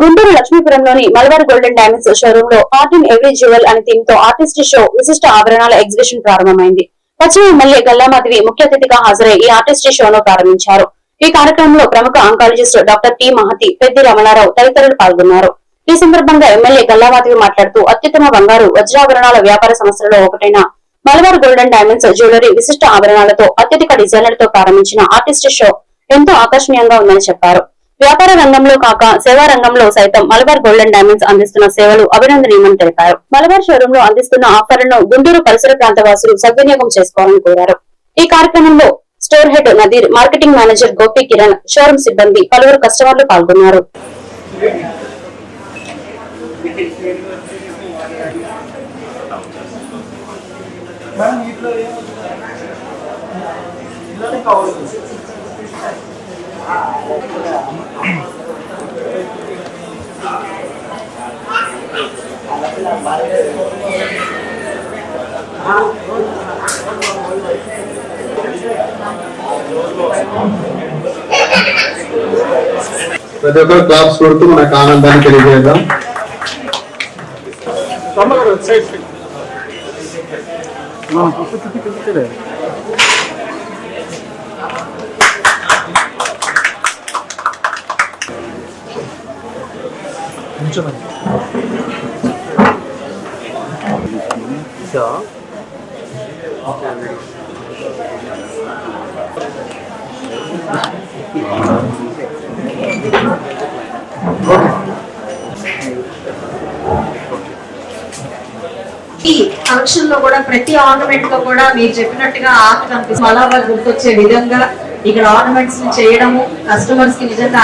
గుంటూరు లక్ష్మీపురంలోని Malabar golden diamonds షోరూమ్లో art in every jewel అనే థీమ్తో ఆర్టిస్ట్ షో విశిష్ట ఆభరణాల ఎగ్జిబిషన్ ప్రారంభమైంది. పశ్చిమ ఎమ్మెల్యే గల్లామాధవి ముఖ్య అతిథిగా హాజరై ఈ ఆర్టిస్ట్ షోను ప్రారంభించారు. ఈ కార్యక్రమంలో ప్రముఖ oncologist doctor T Mahathi Peddi Ramanarao తదితరులు పాల్గొన్నారు. ఈ సందర్భంగా ఎమ్మెల్యే గల్లామాధవి మాట్లాడుతూ అత్యుత్తమ బంగారు వజ్రాభరణాల వ్యాపార సంస్థలలో ఒకటైన మలబార్ గోల్డెన్ డైమండ్స్ జ్యువెలరీ విశిష్ట ఆభరణాలతో అత్యధిక డిజైనర్లతో ప్రారంభించిన ఆర్టిస్ట్ షో ఎంతో ఆకర్షణీయంగా ఉందని చెప్పారు. వ్యాపార రంగంలో కాక సేవా రంగంలో సైతం మలబార్ గోల్డెన్ డైమండ్స్ అందిస్తున్న సేవలు అభినందనీయమని తెలిపారు. మలబార్ షోరూమ్లో అందిస్తున్న ఆఫర్లను గుంటూరు పరిసర ప్రాంత వాసులు సద్వినియోగం చేసుకోవాలని కోరారు. ఈ కార్యక్రమంలో store head Nadeer marketing manager Gopi Kiran showroom సిబ్బంది పలువురు కస్టమర్లు పాల్గొన్నారు. ప్రతి ఒక్కరు క్లాప్స్ కొడుతూ మనకు ఆనందాన్ని తెలియజేద్దాం. ఈ ఫంక్షన్లో కూడా ప్రతి ఆర్నమెంట్లో కూడా మీరు చెప్పినట్టుగా ఆర్ట్ కనిపిస్తుంది. అలా గుర్తొచ్చే విధంగా ఇక్కడ ఆర్నమెంట్స్ చేయడము కస్టమర్స్కి నిజంగా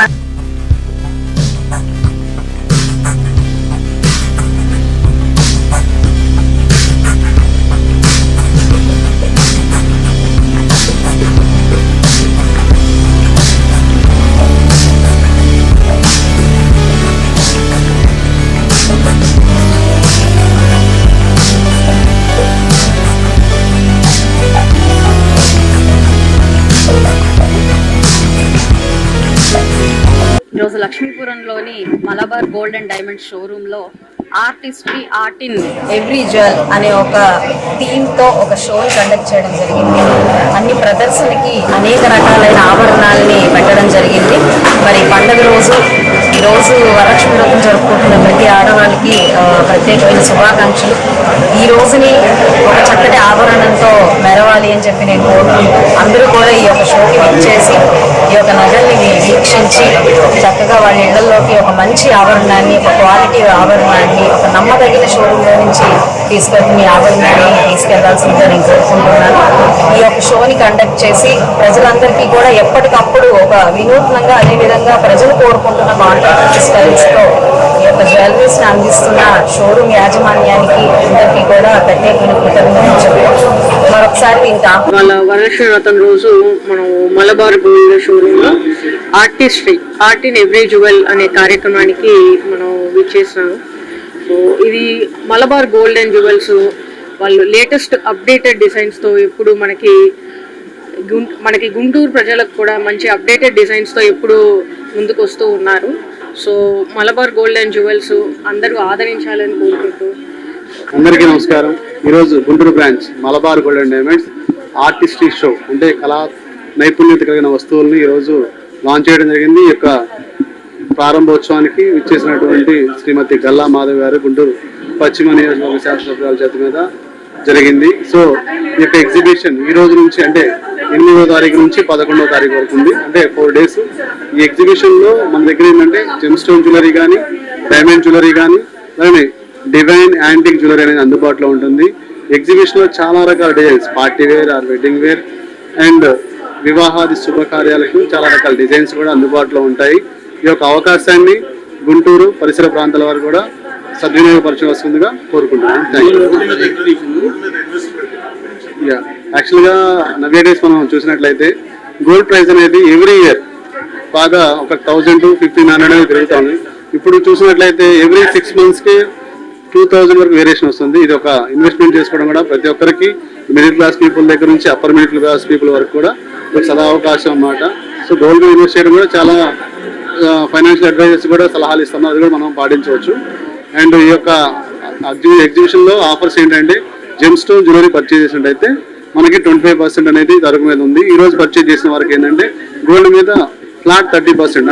ఈరోజు లక్ష్మీపురంలోని మలబార్ గోల్డ్ అండ్ డైమండ్ షోరూంలో artistry art in every jewel అనే ఒక థీమ్తో ఒక షోని కండక్ట్ చేయడం జరిగింది. అన్ని ప్రదర్శనకి అనేక రకాలైన ఆభరణాలని పెట్టడం జరిగింది. మరి పండుగ రోజు ఈ రోజు వరలక్ష్మి వ్రతం జరుపుకుంటున్న ప్రతి ఆడవాళ్ళకి ప్రత్యేకమైన శుభాకాంక్షలు. ఈ రోజుని ఒక చక్కటి ఆభరణంతో మెరవాలి అని చెప్పి నేను కోరుకుంటున్నాను అందరూ కూడా ఈ యొక్క షోకి విచ్చేసి ఈ యొక్క నగల్ని వీక్షించి చక్కగా వాళ్ళ ఇళ్ళలోకి ఒక మంచి ఆభరణాన్ని ఒక క్వాలిటీ ఆభరణాన్ని ఒక నమ్మదగిన షోరూంలో నుంచి తీసుకెళ్ళి మీ ఆభరణాన్ని తీసుకెళ్ళాల్సిందిగా నేను కోరుకుంటున్నాను. ఈ యొక్క షోని కండక్ట్ చేసి ప్రజలందరికీ కూడా ఎప్పటికప్పుడు ఒక వినూత్నంగా అదేవిధంగా ప్రజలు కోరుకుంటున్న కాంటాక్ట్ స్టైల్స్తో ఈ యొక్క జ్యువెలరీస్ని అందిస్తున్న షోరూమ్ యాజమాన్యానికి అందరికీ కూడా ప్రత్యేకమైన కృతజ్ఞతలు చెప్పవచ్చు మరొకసారి ఇంత వాళ్ళ వరలక్ష్మి వ్రతం రోజు మనం మలబార్ గోల్డ్ షోరూంలో artistry art in every jewel అనే కార్యక్రమానికి మనం విచ్చేసాము. సో ఇది మలబార్ గోల్డ్ అండ్ జువెల్స్ వాళ్ళు లేటెస్ట్ అప్డేటెడ్ డిజైన్స్తో ఎప్పుడు మనకి గుంటూ మనకి గుంటూరు ప్రజలకు కూడా మంచి అప్డేటెడ్ డిజైన్స్తో ఎప్పుడు ముందుకు వస్తూ ఉన్నారు. So Malabar gold and jewels అందరూ ఆదరించాలని కోరుకుంటూ. అందరికీ నమస్కారం. ఈరోజు Guntur branch Malabar gold and diamonds artistry show అంటే కళా నైపుణ్యత కలిగిన వస్తువులను ఈరోజు లాంచ్ చేయడం జరిగింది. ఈ యొక్క ప్రారంభోత్సవానికి విచ్చేసినటువంటి శ్రీమతి గల్లా మాధవ్ గారు గుంటూరు పశ్చిమ నియోజకవర్గ శాసనసభ్యుల చేత మీద జరిగింది. సో ఈ యొక్క ఎగ్జిబిషన్ ఈ రోజు నుంచి అంటే ఎనిమిదో తారీఖు నుంచి పదకొండో తారీఖు వరకు ఉంది. అంటే ఫోర్ డేస్ ఈ ఎగ్జిబిషన్లో మన దగ్గర ఏంటంటే జెమ్ స్టోన్ జ్యువెలరీ కానీ డైమండ్ జ్యువెలరీ కానీ అలానే డివైన్ యాంటిక్ జ్యువెలరీ అనేది అందుబాటులో ఉంటుంది. ఎగ్జిబిషన్లో చాలా రకాల designs party wear or wedding wear and వివాహాది శుభకార్యాలకు చాలా రకాల డిజైన్స్ కూడా అందుబాటులో ఉంటాయి. ఈ యొక్క అవకాశాన్ని గుంటూరు పరిసర ప్రాంతాల వారు కూడా సద్వినియోగపరచవలసిందిగా కోరుకుంటున్నాను. యా యాక్చువల్గా నవ్య డేస్ మనం చూసినట్లయితే గోల్డ్ ప్రైస్ అనేది ఎవ్రీ ఇయర్ బాగా ఒక థౌజండ్ టు ఫిఫ్టీన్ హండ్రెడ్ అనేది పెరుగుతుంది. ఇప్పుడు చూసినట్లయితే ఎవ్రీ సిక్స్ మంత్స్కి టూ థౌజండ్ వరకు వేరియేషన్ వస్తుంది. ఇది ఒక ఇన్వెస్ట్మెంట్ చేసుకోవడం కూడా ప్రతి ఒక్కరికి మిడిల్ క్లాస్ పీపుల్ దగ్గర నుంచి అప్పర్ మిడిల్ క్లాస్ పీపుల్ వరకు కూడా ఒక సదా అవకాశం అన్నమాట. సో గోల్డ్ ఇన్వెస్ట్ చేయడం కూడా చాలా ఫైనాన్షియల్ అడ్వైజర్స్ కూడా సలహాలు ఇస్తున్నారు అది కూడా మనం పాటించవచ్చు. అండ్ ఈ యొక్క ఎగ్జిబిషన్లో ఆఫర్స్ ఏంటంటే జెమ్ స్టోన్ జ్యువెలరీ పర్చేజ్ చేసినట్టయితే మనకి ట్వంటీ ఫైవ్ పర్సెంట్ అనేది ధరకు మీద ఉంది. ఈ రోజు పర్చేజ్ చేసిన వారికి ఏంటంటే గోల్డ్ మీద ఫ్లాట్ థర్టీ పర్సెంట్